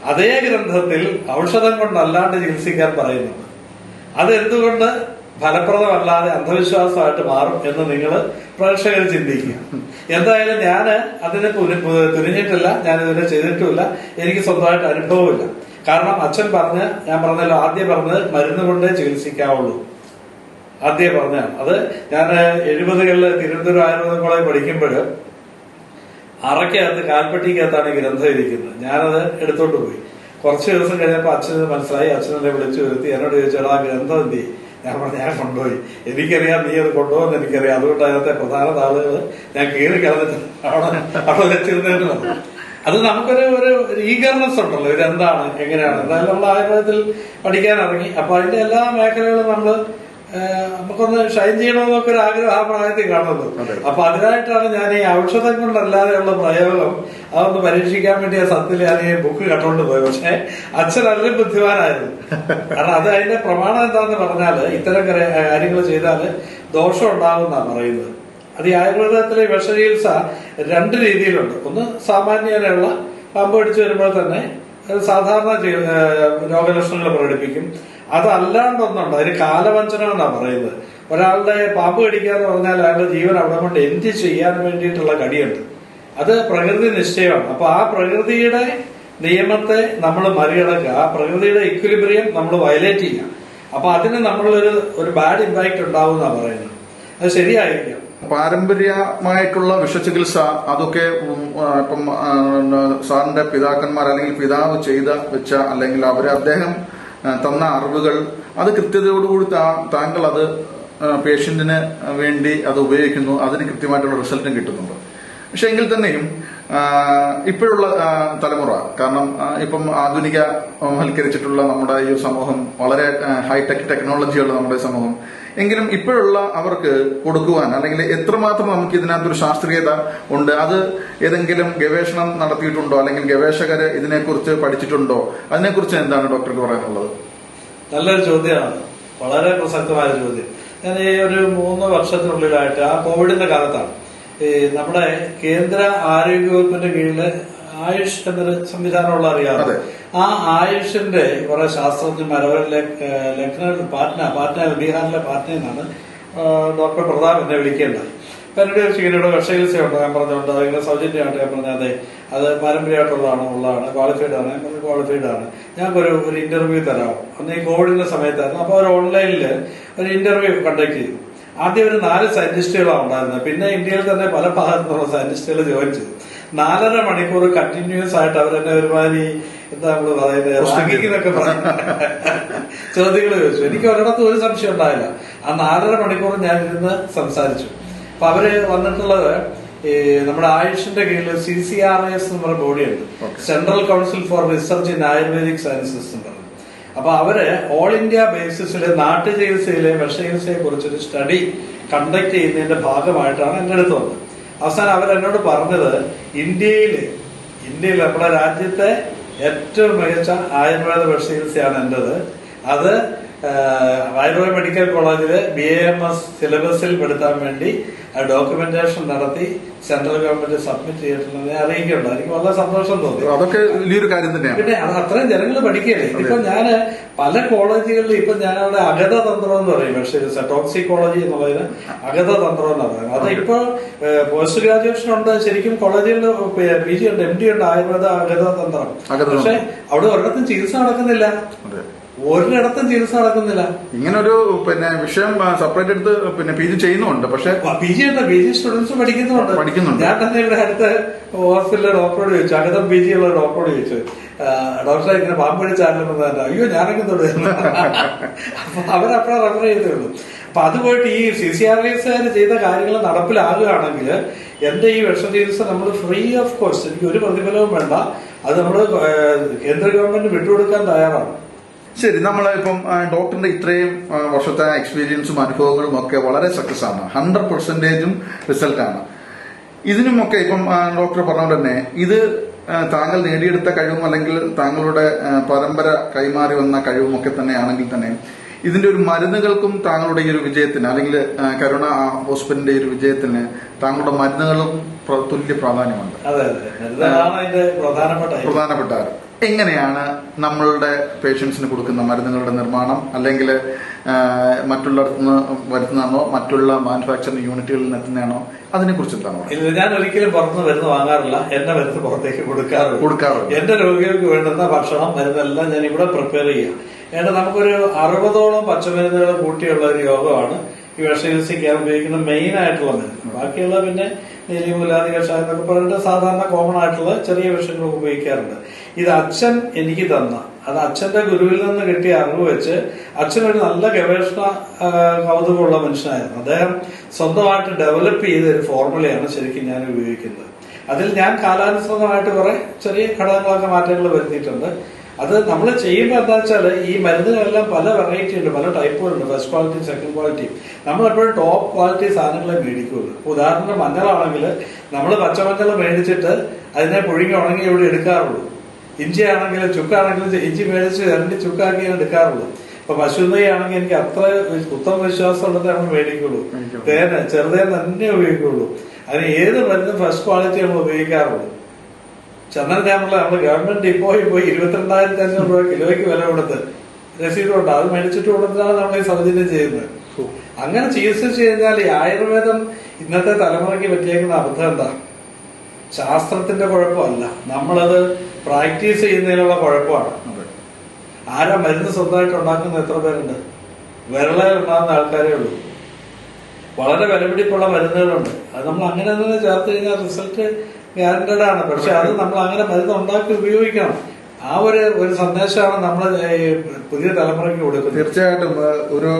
അതേ ഗ്രന്ഥത്തിൽ ഔഷധം കൊണ്ടല്ലാണ്ട് ചികിത്സിക്കാൻ പറയുന്നുണ്ട് അതെന്തുകൊണ്ട് ഫലപ്രദമല്ലാതെ അന്ധവിശ്വാസമായിട്ട് മാറും എന്ന് നിങ്ങൾ പ്രേക്ഷകർ ചിന്തിക്കുക. എന്തായാലും ഞാൻ അതിനെ തുനിഞ്ഞിട്ടില്ല ഞാൻ ഇതിനെ ചെയ്തിട്ടുമില്ല. എനിക്ക് സ്വന്തമായിട്ട് അനുഭവമില്ല. കാരണം അച്ഛൻ പറഞ്ഞ് ഞാൻ പറഞ്ഞല്ലോ ആദ്യം പറഞ്ഞത് മരുന്ന് കൊണ്ടേ ചികിത്സിക്കാവുള്ളൂ. ആദ്യം പറഞ്ഞാണ് അത് ഞാൻ എഴുപതുകളിൽ തിരുവനന്തപുരം ആയുർവേദ കോളേജ് പഠിക്കുമ്പോൾ അറയ്ക്കകത്ത് കാൽപ്പെട്ടിക്കകത്താണ് ഈ ഗ്രന്ഥം ഇരിക്കുന്നത് ഞാനത് എടുത്തോണ്ട് പോയി. കുറച്ച് ദിവസം കഴിഞ്ഞപ്പോൾ അച്ഛന് മനസ്സിലായി. അച്ഛനെ വിളിച്ചു വരുത്തി. എന്നോട് ചോദിച്ചാൽ ആ ഗ്രന്ഥം എന്ത്? ചെയ്യും?" ഞാൻ പറഞ്ഞു ഞാൻ കൊണ്ടുപോയി. എനിക്കറിയാം നീ അത് കൊണ്ടുപോകുന്ന എനിക്കറിയാം. അതുകൊണ്ട് അതിനകത്തെ പ്രധാന താളുകൾ ഞാൻ കീറി കളഞ്ഞിട്ട് അവിടെ അവിടെ വെച്ചിരുന്നതെന്ന് അത് നമുക്കൊരു ഒരു ഈഗർനെസ് ഉണ്ടല്ലോ ഇതെന്താണ് എങ്ങനെയാണ്? എന്തായാലും നമ്മൾ ആയുർവേദത്തിൽ പഠിക്കാൻ ഇറങ്ങി. അപ്പൊ അതിന്റെ എല്ലാ മേഖലകളും നമ്മൾ നമുക്കൊന്ന് ഷൈൻ ചെയ്യണമെന്നൊക്കെ ഒരു ആഗ്രഹം ആ പ്രായത്തിൽ കാണുന്നത്. അപ്പൊ അതിനായിട്ടാണ് ഞാൻ ഈ ഔഷധം കൊണ്ടല്ലാതെയുള്ള പ്രയോഗം അതൊന്ന് പരീക്ഷിക്കാൻ വേണ്ടി ആ സത്തിൽ ഞാൻ ഈ ബുക്ക് കണ്ടുകൊണ്ട് പോയി. പക്ഷെ അച്ഛൻ അതിലും ബുദ്ധിമാനായിരുന്നു. കാരണം അത് അതിന്റെ പ്രമാണം എന്താന്ന് പറഞ്ഞാൽ ഇത്തരം കാര്യങ്ങൾ ചെയ്താൽ ദോഷം ഉണ്ടാകുമെന്നാണ് പറയുന്നത്. അത് ഈ ആയുർവേദത്തിലെ വിഷചികിത്സ രണ്ട് രീതിയിലുണ്ട്. ഒന്ന് സാമാന്യതയുള്ള പമ്പ് അടിച്ചു വരുമ്പോൾ തന്നെ സാധാരണ രോഗലക്ഷണങ്ങൾ പ്രകടിപ്പിക്കും. അതല്ലാണ്ടൊന്നുണ്ട് അതിന് കാലവഞ്ചന എന്നാ പറയുന്നത്. ഒരാളുടെ പാമ്പ് കടിക്കുക എന്ന് പറഞ്ഞാൽ അയാളുടെ ജീവൻ അവിടെ കൊണ്ട് എന്ത് ചെയ്യാൻ വേണ്ടിയിട്ടുള്ള കടിയുണ്ട്. അത് പ്രകൃതി നിശ്ചയമാണ്. അപ്പൊ ആ പ്രകൃതിയുടെ നിയമത്തെ നമ്മൾ മറികടക്കുക. ആ പ്രകൃതിയുടെ ഇക്വിലിബ്രിയം നമ്മൾ വയലേറ്റ് ചെയ്യുക. അപ്പൊ അതിന് നമ്മളൊരു ഒരു ബാഡ് ഇമ്പാക്ട് ഉണ്ടാവും എന്നാ പറയുന്നത്. അത് ശരിയായിരിക്കാം. പാരമ്പര്യമായിട്ടുള്ള വിഷചികിത്സ അതൊക്കെ ഇപ്പം സാറിന്റെ പിതാക്കന്മാർ അല്ലെങ്കിൽ പിതാവ് ചെയ്ത വെച്ച അല്ലെങ്കിൽ അവർ അദ്ദേഹം തന്ന അറിവുകൾ. അത് കൃത്യതയോടുകൂടി താങ്കൾ അത് പേഷ്യന്റിന് വേണ്ടി അത് ഉപയോഗിക്കുന്നു. അതിന് കൃത്യമായിട്ടുള്ള റിസൾട്ടും കിട്ടുന്നുണ്ട്. പക്ഷെ എങ്കിൽ തന്നെയും ഇപ്പോഴുള്ള തലമുറ. കാരണം ഇപ്പം ആധുനിക വൽക്കരിച്ചിട്ടുള്ള നമ്മുടെ ഈ സമൂഹം വളരെ ഹൈടെക് ടെക്നോളജിയുള്ള നമ്മുടെ സമൂഹം. എങ്കിലും ഇപ്പോഴുള്ള അവർക്ക് കൊടുക്കുവാൻ അല്ലെങ്കിൽ എത്രമാത്രം നമുക്ക് ഇതിനകത്തൊരു ശാസ്ത്രീയത ഉണ്ട് അത് ഏതെങ്കിലും ഗവേഷണം നടത്തിയിട്ടുണ്ടോ അല്ലെങ്കിൽ ഗവേഷകര് ഇതിനെക്കുറിച്ച് പഠിച്ചിട്ടുണ്ടോ? അതിനെക്കുറിച്ച് എന്താണ് ഡോക്ടർക്ക് പറയാനുള്ളത്? നല്ലൊരു ചോദ്യമാണ്. വളരെ പ്രസക്തമായ ചോദ്യം. ഞാൻ ഈ ഒരു മൂന്ന് വർഷത്തിനുള്ളിലായിട്ട് ആ കോവിഡിന്റെ കാലത്താണ് നമ്മുടെ കേന്ദ്ര ആരോഗ്യ വകുപ്പിന്റെ കീഴിൽ ആയുഷ് എന്നൊരു സംവിധാനമുള്ള അറിയാമോ ആ ആയുഷിന്റെ കുറെ ശാസ്ത്രജ്ഞന്മാർ അവരെ ലക്നൌ പാറ്റ്ന പാറ്റ്ന ബീഹാറിലെ പാറ്റ്നയിൽ നിന്നാണ് ഡോക്ടർ പ്രതാപ് എന്നെ വിളിക്കേണ്ടത്. അപ്പൊ എന്നോട് ചോദിച്ചു ഇങ്ങനെ വിഷചികിത്സയുണ്ട് ഞാൻ പറഞ്ഞുകൊണ്ട് ഇങ്ങനെ സൗജന്യമായിട്ട് ഞാൻ പറഞ്ഞു അതെ അത് പാരമ്പര്യമായിട്ടുള്ളതാണ് ഉള്ളതാണ് ക്വാളിഫൈഡ് ആണ് ഞാൻ പറഞ്ഞു ക്വാളിഫൈഡ് ആണ്. ഞങ്ങൾക്കൊരു ഒരു ഇന്റർവ്യൂ തരാം അന്ന് ഈ കോവിഡിന്റെ സമയത്തായിരുന്നു. അപ്പൊ അവർ ഓൺലൈനിൽ ഒരു ഇന്റർവ്യൂ കണ്ടക്ട് ചെയ്തു. ആദ്യം ഒരു നാല് സയന്റിസ്റ്റുകളാണ് ഉണ്ടായിരുന്നത് പിന്നെ ഇന്ത്യയിൽ തന്നെ പല ഭാഗത്തുള്ള സയന്റിസ്റ്റുകൾ ജോയിൻ ചെയ്തു. നാലര മണിക്കൂർ കണ്ടിന്യൂസ് ആയിട്ട് അവരെന്നെ ഒരുമാതിരി എന്താ നമ്മൾ പറയുന്നത് പറയും ചോദ്യങ്ങൾ ചോദിച്ചു. എനിക്ക് ഒരിടത്തും ഒരു സംശയം ഉണ്ടായില്ല. ആ നാലര മണിക്കൂർ ഞാൻ ഇരുന്ന് സംസാരിച്ചു. അപ്പൊ അവർ വന്നിട്ടുള്ളത് ഈ നമ്മുടെ ആയുഷിന്റെ കീഴിൽ സി സി ആർ എസ് എന്ന് പറഞ്ഞ ബോഡിയുണ്ട് central council for research in Ayurvedic sciences എന്ന് പറഞ്ഞു. അപ്പൊ അവർ ഓൾ ഇന്ത്യ ബേസിസിൽ നാട്ടുചികിത്സയിലെ വിഷചികിത്സയെ കുറിച്ചൊരു സ്റ്റഡി കണ്ടക്ട് ചെയ്യുന്നതിന്റെ ഭാഗമായിട്ടാണ് എന്റെ അടുത്ത് വന്നത്. അവസാനം അവരെന്നോട് പറഞ്ഞത് ഇന്ത്യയിൽ ഇന്ത്യയിൽ നമ്മുടെ രാജ്യത്തെ ഏറ്റവും മികച്ച ആയുർവേദ വിഷചികിത്സയാണ് എന്റേത്. അത് ആഹ്, മെഡിക്കൽ കോളേജിൽ ബി എ എം എസ് സിലബസിൽ പെടുത്താൻ വേണ്ടി ഡോക്യുമെന്റേഷൻ നടത്തി സെൻട്രൽ ഗവൺമെന്റ് സബ്മിറ്റ് ചെയ്തിട്ടുണ്ടെന്ന് അറിയിക്കുന്നുണ്ട്. എനിക്ക് വളരെ സന്തോഷം തോന്നി. അതൊക്കെ വലിയൊരു കാര്യം തന്നെയാണ്. പിന്നെ അത് അത്രയും ജനങ്ങൾ പഠിക്കുകയല്ലേ? ഇതിപ്പോ ഞാൻ പല കോളേജുകളിൽ ഇപ്പൊ ഞാൻ അവിടെ അഗത തന്ത്രം എന്ന് പറയും. പക്ഷേ ടോക്സിക്കോളജി എന്നുള്ളതിന് അഗത തന്ത്രം എന്ന് പറയുന്നത്. അത് ഇപ്പൊ പോസ്റ്റ് ഗ്രാജുവേഷൻ ഉണ്ട്. ശരിക്കും കോളേജിൽ പി ജി ഉണ്ട് എം ഡി ഉണ്ട് ആയുർവേദ അഗത തന്ത്രം പക്ഷെ അവിടെ ഒരിടത്തും ചികിത്സ നടക്കുന്നില്ല. ഒരിടത്തും ചികിത്സ നടക്കുന്നില്ല. ഇങ്ങനെ ഒരു പിന്നെ വിഷയം സെപ്പറേറ്റ് എടുത്ത് പിന്നെ പി ജി ചെയ്യുന്നുണ്ട്. പക്ഷെ പി ജി ഉണ്ട് പി ജി സ്റ്റുഡൻസ് പഠിക്കുന്നുണ്ട്. പഠിക്കുന്നുണ്ട്. ഞാൻ തന്നെ ഇവിടെ അടുത്ത ഹോസ്പിറ്റലിലെ ഡോക്ടറോട് ചോദിച്ചു. അടുത്ത പി ജി ഉള്ള ഡോക്ടറോട് ചോദിച്ചു. ഡോക്ടറെ ഇങ്ങനെ പാമ്പ് പിടിച്ചാലും അയ്യോ ഞാനൊക്കെ തൊടു അപ്പൊ അവരപ്പോഴെ റെഫർ ചെയ്തേ അപ്പൊ അത് പോയിട്ട് ഈ സി സി ആർ എസുകാർ ചെയ്ത കാര്യങ്ങൾ നടപ്പിലാകുകയാണെങ്കിൽ എന്റെ ഈ വിഷ ചികിത്സ നമ്മൾ ഫ്രീ ഓഫ് കോസ്റ്റ് എനിക്ക് ഒരു പ്രതിഫലവും വേണ്ട. അത് നമ്മൾ കേന്ദ്ര ഗവൺമെന്റ് വിട്ടുകൊടുക്കാൻ തയ്യാറാണ്. ശരി ആ, ഡോക്ടറിന്റെ ഇത്രയും വർഷത്തെ എക്സ്പീരിയൻസും അനുഭവങ്ങളും ഒക്കെ വളരെ സക്സസ് ആണ് ഹൺഡ്രഡ് പെർസെന്റേജും റിസൾട്ട് ആണ് ഇതിനുമൊക്കെ ഇപ്പം ഡോക്ടർ പറഞ്ഞ തന്നെ ഇത് താങ്കൾ നേടിയെടുത്ത കഴിവും അല്ലെങ്കിൽ താങ്കളുടെ പരമ്പര കൈമാറി വന്ന കഴിവും ഒക്കെ തന്നെ ആണെങ്കിൽ തന്നെ ഇതിന്റെ ഒരു മരുന്നുകൾക്കും താങ്കളുടെ ഈ ഒരു വിജയത്തിന് അല്ലെങ്കിൽ കരുണ ഹോസ്പിറ്റലിന്റെ ഒരു വിജയത്തിന് താങ്കളുടെ മരുന്നുകളും തുല്യ പ്രാധാന്യമുണ്ട് പ്രധാനപ്പെട്ട കാര്യം. പ്രധാനപ്പെട്ട കാര്യം. എങ്ങനെയാണ് നമ്മളുടെ പേഷ്യൻസിന് കൊടുക്കുന്ന മരുന്നുകളുടെ നിർമ്മാണം? അല്ലെങ്കിൽ മറ്റുള്ളിടത്തു നിന്ന് വരുന്നതാണോ മറ്റുള്ള മാനുഫാക്ചറിംഗ് യൂണിറ്റുകളിൽ നിന്ന് എത്തുന്നതാണോ? അതിനെ കുറിച്ച് എന്താണ് ഞാൻ ഒരിക്കലും പുറത്തുനിന്ന് മരുന്ന് വാങ്ങാറില്ല. എന്റെ മരുന്ന് പുറത്തേക്ക് കൊടുക്കാറുണ്ട് കൊടുക്കാറുണ്ട് എന്റെ രോഗികൾക്ക് വേണ്ടുന്ന ഭക്ഷണം മരുന്നെല്ലാം ഞാൻ ഇവിടെ പ്രിപ്പയർ ചെയ്യാം. ഏതാണ്ട് നമുക്കൊരു അറുപതോളം പച്ചമരുന്നുകൾ കൂട്ടിയുള്ള ഒരു യോഗമാണ് ഈ വിഷചികിത്സയ്ക്കാൻ ഉപയോഗിക്കുന്ന മെയിൻ ആയിട്ടുള്ള മരുന്ന് ബാക്കിയുള്ള പിന്നെ നീലിമൂലാദി കഷായം എന്നൊക്കെ പറഞ്ഞിട്ട് സാധാരണ കോമൺ ആയിട്ടുള്ള ചെറിയ വിഷയങ്ങൾ ഉപയോഗിക്കാറുണ്ട്. ഇത് അച്ഛൻ എനിക്ക് തന്ന. അത് അച്ഛന്റെ ഗുരുവിൽ നിന്ന് കിട്ടിയ അറിവ് വെച്ച് അച്ഛൻ ഒരു നല്ല ഗവേഷണ കൗതുകമുള്ള മനുഷ്യനായിരുന്നു. അദ്ദേഹം സ്വന്തമായിട്ട് ഡെവലപ്പ് ചെയ്ത ഒരു ഫോർമുലയാണ് ശരിക്കും ഞാൻ ഉപയോഗിക്കുന്നത്. അതിൽ ഞാൻ കാലാനുസൃതമായിട്ട് കുറെ ചെറിയ ഘടകങ്ങളൊക്കെ മാറ്റങ്ങൾ വരുത്തിയിട്ടുണ്ട്. അത് നമ്മൾ ചെയ്യുമ്പോൾ എന്താ വെച്ചാൽ ഈ മരുന്നുകളെല്ലാം പല വെറൈറ്റി ഉണ്ട് പല ടൈപ്പുകളുണ്ട് ഫസ്റ്റ് ക്വാളിറ്റി സെക്കൻഡ് ക്വാളിറ്റി നമ്മൾ എപ്പോഴും ടോപ്പ് ക്വാളിറ്റി സാധനങ്ങളെ മേടിക്കുള്ളൂ. ഉദാഹരണം ഉദാഹരണത്തിന് മഞ്ഞളാണെങ്കിൽ നമ്മൾ പച്ചമഞ്ഞൾ മേടിച്ചിട്ട് അതിനെ പുഴുങ്ങി ഉണങ്ങി ഇവിടെ എടുക്കാറുള്ളൂ. ഇഞ്ചി ആണെങ്കിലും ചുക്കാണെങ്കിലും ഇഞ്ചി മേടിച്ച് രണ്ട് ചുക്കാക്കി എടുക്കാറുള്ളൂ. ഇപ്പൊ പശു നെയ്യ് ആണെങ്കിൽ എനിക്ക് അത്ര ഉത്തമ വിശ്വാസം ഉള്ളതേ നമ്മൾ മേടിക്കുള്ളൂ. തേന തേന് ചെറുതേൻ തന്നെ ഉപയോഗിക്കുള്ളൂ. അതിന് ഏത് മരുന്നും ഫസ്റ്റ് ക്വാളിറ്റി നമ്മൾ ഉപയോഗിക്കാറുള്ളൂ. ചന്ദന ചാമല നമ്മൾ ഗവൺമെന്റ് ഡിപ്പോയിൽ പോയി ഇരുപത്തിരണ്ടായിരത്തി അഞ്ഞൂറ് രൂപ കിലോയ്ക്ക് വില കൊടുത്ത് രസീത് കൊണ്ട് അത് മേടിച്ചിട്ട് കൊടുത്തിട്ടാണ് നമ്മൾ ഈ സൗജന്യം ചെയ്യുന്നത്. അങ്ങനെ ചികിത്സിച്ച് കഴിഞ്ഞാൽ ഈ ആയുർവേദം ഇന്നത്തെ തലമുറയ്ക്ക് പറ്റിയേക്കുന്ന അബദ്ധം എന്താ? ശാസ്ത്രത്തിന്റെ കുഴപ്പമല്ല. നമ്മളത് പ്രാക്ടീസ് ചെയ്യുന്നതിനുള്ള കുഴപ്പമാണ്. ആരാ മരുന്ന് സ്വന്തമായിട്ട് ഉണ്ടാക്കുന്ന എത്ര പേരുണ്ട്? വിരളയിൽ ഉണ്ടാകുന്ന ആൾക്കാരേ ഉള്ളൂ. വളരെ വിലപിടിപ്പുള്ള മരുന്നുകളുണ്ട്. അത് നമ്മൾ അങ്ങനെ തന്നെ ചേർത്ത് കഴിഞ്ഞാൽ റിസൾട്ട് ഗ്യാരണ്ടഡ് ആണ് പക്ഷെ അത് നമ്മൾ അങ്ങനെ മരുന്ന് ഉണ്ടാക്കി ഉപയോഗിക്കണം. ആ ഒരു ഒരു സന്ദേശമാണ് നമ്മൾ പുതിയ തലമുറയ്ക്ക് കൊടുക്കുന്നത്. തീർച്ചയായിട്ടും. ഒരു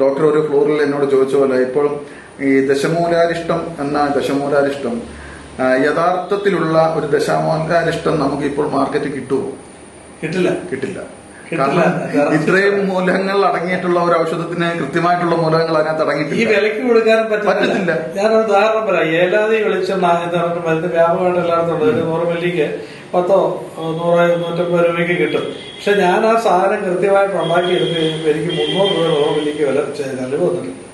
ഡോക്ടർ ഒരു ഫ്ലോറിൽ എന്നോട് ചോദിച്ച പോലെ ഇപ്പോൾ ഈ ദശമൂലാരിഷ്ടം എന്ന ദശമൂലാരിഷ്ടം യഥാർത്ഥത്തിലുള്ള ഒരു ദശമൂലാരിഷ്ടം നമുക്ക് ഇപ്പോൾ മാർക്കറ്റിൽ കിട്ടുമോ കിട്ടില്ല. കിട്ടില്ല. കാരണം ഇത്രയും മൂലകങ്ങൾ അടങ്ങിയിട്ടുള്ള ഒരു ഔഷധത്തിന് കൃത്യമായിട്ടുള്ള മൂലകങ്ങൾ അതിനകത്ത് ഈ അടങ്ങിയിട്ടില്ല വിലക്ക് കൊടുക്കാനും പറ്റത്തില്ല. ഞാനൊരു ഉദാഹരണം പറയാം. ഏലാതി വെളിച്ചെണ്ണ എന്ന് പറഞ്ഞിട്ട് മരുന്ന് വ്യാപകമായിട്ട് എല്ലായിടത്തും ഒരു നൂറ് മില്ലിക്ക് പത്തോ നൂറ് നൂറ്റമ്പത് രൂപയ്ക്ക് കിട്ടും. പക്ഷെ ഞാൻ ആ സാധനം കൃത്യമായിട്ട് ഉണ്ടാക്കി എടുത്ത് കഴിഞ്ഞപ്പോൾ എനിക്ക് മുന്നൂറ് രൂപ നൂറ് മില്ലിക്ക് വില ചെലവ് വന്നിട്ടുണ്ട്.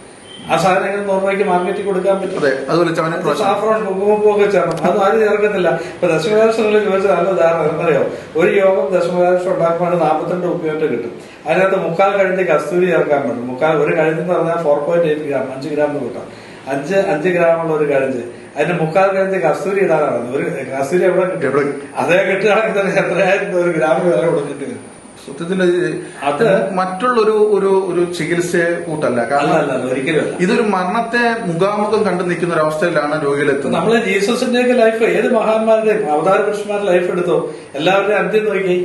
ആ സാധനങ്ങൾ നൂറ് രൂപയ്ക്ക് മാർക്കറ്റിൽ കൊടുക്കാൻ പറ്റും. അതെ അതുപോലെ ചവന പ്രാശം സാഫ്രോൺ കുങ്കുമപ്പൂവൊക്കെ ചേർന്നു അത് ആരും ചേർക്കത്തില്ല. ഇപ്പൊ ദശമരാശങ്ങളിൽ ചോദിച്ചാൽ നല്ല ധാരണ എന്നറിയോ ഒരു യോഗം ദശമരാശം ഉണ്ടാക്കുമ്പോൾ നാൽപ്പത്തിരണ്ട് ഉപ്പിയോട്ട് കിട്ടും. അതിനകത്ത് മുക്കാൽ കഴുതി കസ്തൂരി ചേർക്കാൻ പറ്റും. മുക്കാൽ ഒരു കഴുതി എന്ന് പറഞ്ഞാൽ ഫോർ പോയിന്റ് എയ്റ്റ് ഗ്രാം അഞ്ച് ഗ്രാം എന്ന് കൂട്ടാം. അഞ്ച് അഞ്ച് ഗ്രാമുള്ള ഒരു കഴിഞ്ഞ് അതിന്റെ മുക്കാൽ കഴിഞ്ഞ് കസ്തൂരി ഇടാനാണ്. ഒരു കസ്തൂരി എവിടെ കിട്ടും? അതേ കിട്ടുകയാണെങ്കിൽ തന്നെ എത്രയായിരം രൂപ ഒരു ഗ്രാമിന് വില കൊടുക്കേണ്ടി വരും. സത്യത്തിൽ അത് മറ്റുള്ളൊരു ഒരു ഒരു ചികിത്സയെ കൂട്ടല്ല. കാരണം ഒരിക്കലും ഇതൊരു മരണത്തെ മുഖാമുഖം കണ്ടു നിൽക്കുന്ന ഒരു അവസ്ഥയിലാണ് രോഗികളെത്തുന്നത് നമ്മളെ ജീസസിന്റെ ഒക്കെ ലൈഫ് ഏത് മഹാന്മാരുടെയും അവതാര പുരുഷന്മാരുടെ ലൈഫ് എടുത്തോ എല്ലാവരുടെയും അന്ത്യം നോക്കി.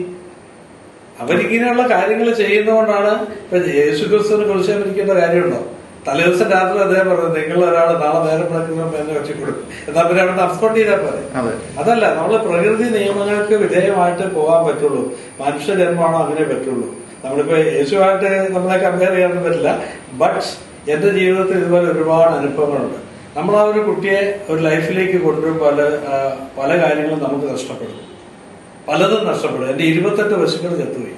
അവരിങ്ങനെയുള്ള കാര്യങ്ങൾ ചെയ്യുന്നതുകൊണ്ടാണ് ഇപ്പൊ യേശു ക്രിസ്തുവിന് കുറിച്ച് കാര്യമുണ്ടോ? തലേദിവസം രാത്രി അദ്ദേഹം പറഞ്ഞു നിങ്ങൾ ഒരാൾ നാളെ നേരം വിളക്കുന്ന എന്നെ വെച്ച് കൊടുക്കും. എന്നാ പിന്നെ അവിടെ അബ്സ്കോണ്ട് ചെയ്താൽ പോലെ അതെ. അതല്ല നമ്മൾ പ്രകൃതി നിയമങ്ങൾക്ക് വിധേയമായിട്ട് പോകാൻ പറ്റുള്ളൂ. മനുഷ്യ ജന്മമാണോ അങ്ങനെ പറ്റുള്ളൂ. നമ്മളിപ്പോ യേശുവായിട്ട് നമ്മളെ കമ്പയർ ചെയ്യാനൊന്നും പറ്റില്ല. ബട്ട് എന്റെ ജീവിതത്തിൽ ഇതുപോലെ ഒരുപാട് അനുഭവങ്ങളുണ്ട്. നമ്മൾ ആ ഒരു കുട്ടിയെ ഒരു ലൈഫിലേക്ക് കൊണ്ടുവരുമ്പോൾ പല കാര്യങ്ങളും നമുക്ക് നഷ്ടപ്പെടും. പലതും നഷ്ടപ്പെടും. എന്റെ ഇരുപത്തെട്ട് പശുക്കൾ ചത്തുപോയി.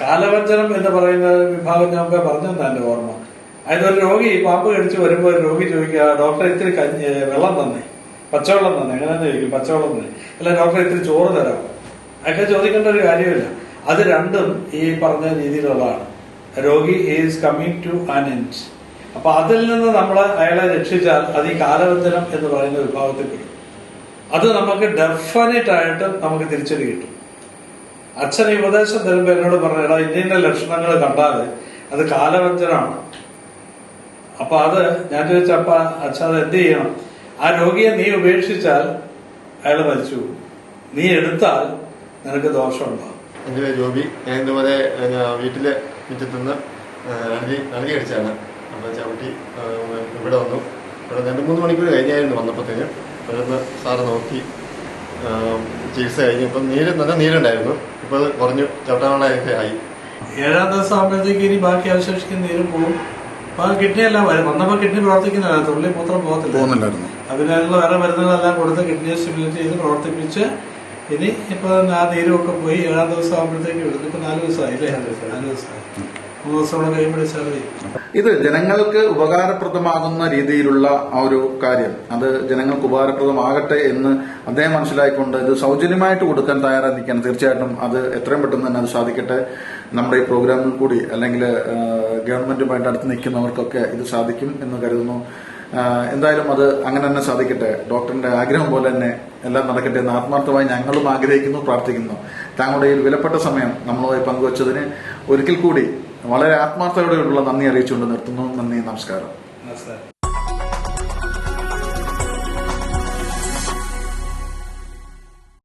കാലവഞ്ചനം എന്ന് പറയുന്ന വിഭാഗം ഞാൻ പറഞ്ഞു തന്നെ എന്റെ ഓർമ്മ? അതായത് ഒരു രോഗി പാമ്പ് കടിച്ച് വരുമ്പോൾ ഒരു രോഗി ചോദിക്കുക ഡോക്ടർ ഇത്തിരി കഞ്ഞി വെള്ളം തന്നെ. പച്ചവെള്ളം തന്നെ. അങ്ങനെ തന്നെ ചോദിക്കും പച്ചവെള്ളം തന്നെ. അല്ല ഡോക്ടർ ഇത്തിരി ചോറ് തരാം അതൊക്കെ ചോദിക്കേണ്ട ഒരു കാര്യമില്ല. അത് രണ്ടും ഈ പറഞ്ഞ രീതിയിലുള്ളതാണ്. രോഗി is coming to an end. അപ്പൊ അതിൽ നിന്ന് നമ്മൾ അയാളെ രക്ഷിച്ചാൽ അത് ഈ കാലവഞ്ചനം എന്ന് പറയുന്ന വിഭാഗത്തിൽ പെടും. അത് നമുക്ക് ഡെഫിനറ്റ് ആയിട്ട് നമുക്ക് തിരിച്ചടി കിട്ടും. അച്ഛൻ ഈ ഉപദേശം തരുമ്പോ എന്നോട് പറഞ്ഞു ഇന്ന ലക്ഷണങ്ങൾ കണ്ടാൽ അത് കാലവഞ്ചനാണ് അപ്പൊ അത് ഞാൻ ചോദിച്ചപ്പ അച്ഛ അത് എന്ത് ചെയ്യണം? ആ രോഗിയെ നീ ഉപേക്ഷിച്ചാൽ അയാൾ മരിച്ചു നീ എടുത്താൽ നിനക്ക് ദോഷമുണ്ടാവും എന്റെ പേര് ജോബി ഞാൻ ഇതുപോലെ വീട്ടിലെ മുറ്റത്തുനിന്ന് നനഞ്ഞി നനഞ്ഞി അടിച്ചാണ് അപ്പോൾ ചവിട്ടി ഇവിടെ വന്നു. ഇവിടെ രണ്ട് മൂന്ന് മണിക്കൂർ കഴിഞ്ഞായിരുന്നു വന്നപ്പോഴത്തേന്. നിന്ന് സാറ് നോക്കി ചികിത്സ കഴിഞ്ഞു. ഇപ്പം നീര് നല്ല നീരുണ്ടായിരുന്നു. ഇപ്പോൾ അത് കുറഞ്ഞു ചവിട്ടാനുള്ള ആയി. ഏഴാം ദിവസം ആകുമ്പോഴത്തേക്ക് ഇനി ബാക്കി അവശേഷിക്കുന്ന നീര് പോകും. അപ്പൊ കിഡ്നിയല്ല എല്ലാം വരും. വന്നപ്പോ കിഡ്നി പ്രവർത്തിക്കുന്നില്ല തുള്ളി മൂത്രം പോകത്തില്ല. പോകുന്നില്ലായിരുന്നു. അതിനുള്ള വേറെ മരുന്നുകളെല്ലാം കൊടുത്ത് കിഡ്നിയെ സ്റ്റിമുലേറ്റ് ചെയ്ത് പ്രവർത്തിപ്പിച്ച് ഇനി ഇപ്പൊ ആ പോയി ഏഴാം ദിവസം ആകുമ്പോഴത്തേക്ക് വിടുന്നു. ഇപ്പൊ നാല് ദിവസമായി അല്ലേ? നാല് ദിവസമായി. മൂന്ന് ദിവസം കൂടെ കഴിയുമ്പോഴേ സാലറി ഇത് ജനങ്ങൾക്ക് ഉപകാരപ്രദമാകുന്ന രീതിയിലുള്ള ആ ഒരു കാര്യം. അത് ജനങ്ങൾക്ക് ഉപകാരപ്രദമാകട്ടെ എന്ന് അദ്ദേഹം മനസ്സിലായിക്കൊണ്ട് ഇത് സൗജന്യമായിട്ട് കൊടുക്കാൻ തയ്യാറായിരിക്കാൻ തീർച്ചയായിട്ടും അത് എത്രയും പെട്ടെന്ന് തന്നെ അത് സാധിക്കട്ടെ. നമ്മുടെ ഈ പ്രോഗ്രാമിൽ കൂടി അല്ലെങ്കിൽ ഗവൺമെന്റുമായിട്ട് അടുത്ത് നിൽക്കുന്നവർക്കൊക്കെ ഇത് സാധിക്കും എന്ന് കരുതുന്നു. എന്തായാലും അത് അങ്ങനെ തന്നെ സാധിക്കട്ടെ. ഡോക്ടറിന്റെ ആഗ്രഹം പോലെ തന്നെ എല്ലാം നടക്കട്ടെ എന്ന് ആത്മാർത്ഥമായി ഞങ്ങളും ആഗ്രഹിക്കുന്നു പ്രാർത്ഥിക്കുന്നു. താങ്കളുടെ ഈ വിലപ്പെട്ട സമയം നമ്മളുമായി പങ്കുവച്ചതിന് ഒരിക്കൽ കൂടി വളരെ ആത്മാർത്ഥതയോടെയുള്ള നന്ദി അറിയിച്ചുകൊണ്ട് നിർത്തുന്നു. നന്ദി നമസ്കാരം. നമസ്കാരം.